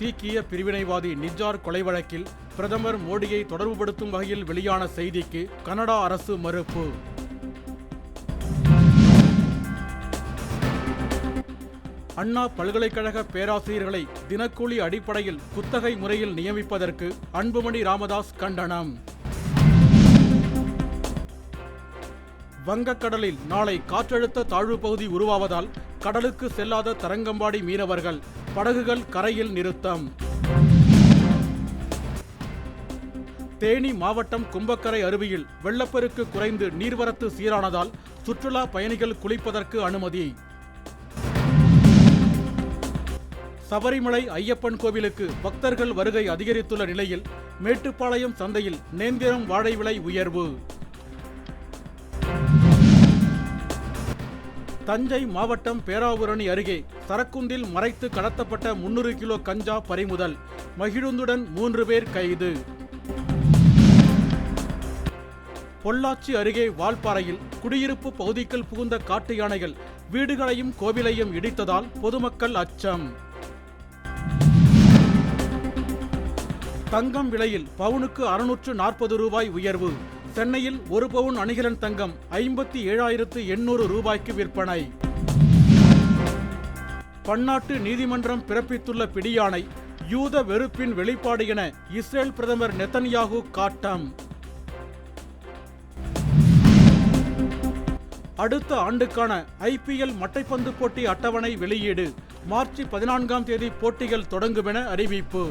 சீக்கிய பிரிவினைவாதி நிஜார் கொலை வழக்கில் பிரதமர் மோடியை தொடர்புபடுத்தும் வகையில் வெளியான செய்திக்கு கனடா அரசு மறுப்பு. அண்ணா பல்கலைக்கழக பேராசிரியர்களை தினக்கூலி அடிப்படையில் குத்தகை முறையில் நியமிப்பதற்கு அன்புமணி ராமதாஸ் கண்டனம். வங்கக்கடலில் நாளை காற்றழுத்த தாழ்வு பகுதி உருவாவதால் கடலுக்கு செல்லாத தரங்கம்பாடி மீனவர்கள் படகுகள் கரையில் நிறுத்தம். தேனி மாவட்டம் கும்பக்கரை அருவியில் வெள்ளப்பெருக்கு குறைந்து நீர்வரத்து சீரானதால் சுற்றுலா பயணிகள் குளிப்பதற்கு அனுமதி. சபரிமலை ஐயப்பன் கோவிலுக்கு பக்தர்கள் வருகை அதிகரித்துள்ள நிலையில் மேட்டுப்பாளையம் சந்தையில் நேந்திரம் வாழை விலை உயர்வு. தஞ்சை மாவட்டம் பேராவூரணி அருகே சரக்குந்தில் மறைத்து கடத்தப்பட்ட முன்னூறு கிலோ கஞ்சா பறிமுதல். மகிழுந்துடன் மூன்று பேர் கைது. பொள்ளாச்சி அருகே வால்பாறையில் குடியிருப்பு பகுதிக்குள் புகுந்த காட்டு யானைகள் வீடுகளையும் கோவிலையும் இடித்ததால் பொதுமக்கள் அச்சம். தங்கம் விலையில் பவுனுக்கு அறுநூற்று நாற்பது ரூபாய் உயர்வு. சென்னையில் ஒரு பவுன் அணிகலன் தங்கம் ஐம்பத்தி ஏழாயிரத்து எண்ணூறு ரூபாய்க்கு விற்பனை. பன்னாட்டு நீதிமன்றம் பிறப்பித்துள்ள பிடியாணை யூத வெறுப்பின் வெளிப்பாடு என இஸ்ரேல் பிரதமர் நெத்தன்யாகு காட்டம். அடுத்த ஆண்டுக்கான ஐபிஎல் மட்டைப்பந்து போட்டி அட்டவணை வெளியீடு மார்ச் பதினான்காம் தேதி போட்டிகள் தொடங்கும் என அறிவிப்பு.